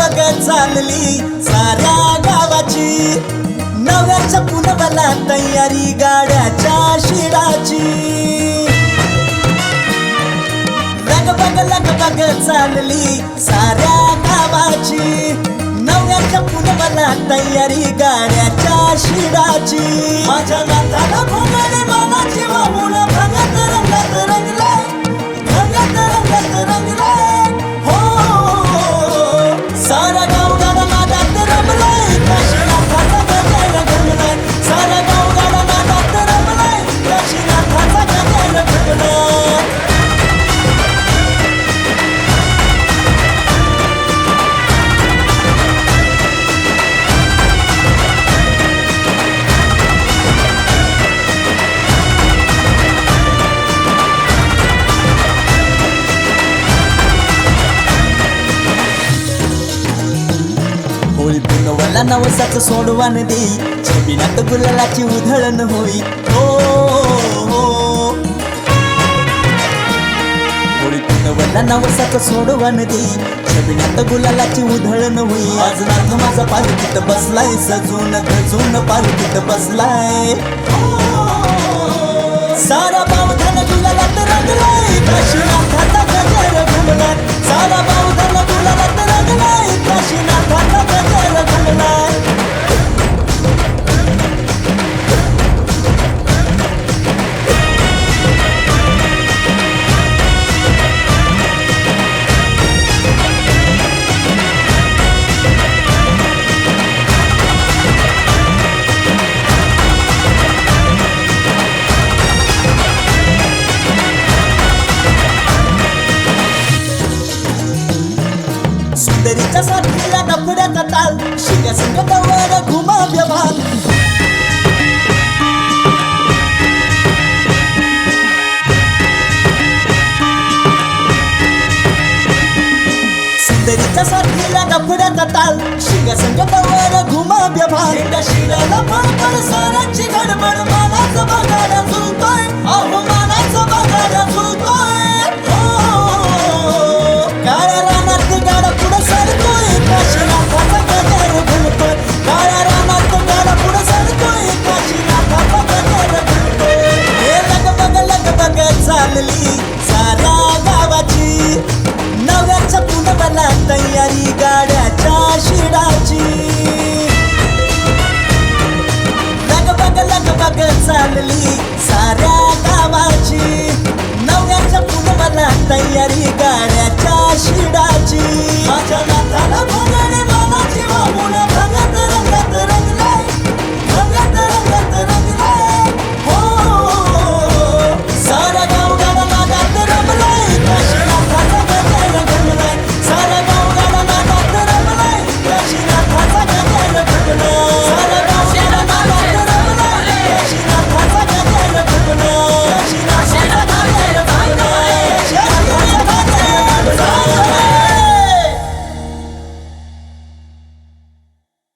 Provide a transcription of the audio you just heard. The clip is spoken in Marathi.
चालली साऱ्या गावाची. नव्याच्या पुनवला तयारी गाड्याच्या शिडाची रग बग लग बग चालली साऱ्या गावाची. नव्याच्या पुनवला तयारी गाड्याच्या शिडाची माझ्या नाताला भोगाने मानाची वाहून मला नवसाच सोडवान देई छबिनात गुलालाची उधळण होई. हो हो. होळी पुनवला नवसाच सोडवान देई छबिनात गुलालाची उधळण होई. आज नाथ माझा पालखीत बसलाय सजून खजून पालखीत बसलाय. सारा बावधन गुलालात रंगलाय. काशीनाथ सुंदरीच्या साथीला नफड्याचा ताल शिव्या संकटावर घुमा व्यवहार. सुंदरीच्या साथीला नफड्याचा ताल शिव्या संकटावर घुमा व्यवहार. एका शिराला फडफड साराची गडबड. मानाचं बघायला झुलतोय. तयारी गाड्याच्या शिडाची. लगबग लगबग चालली.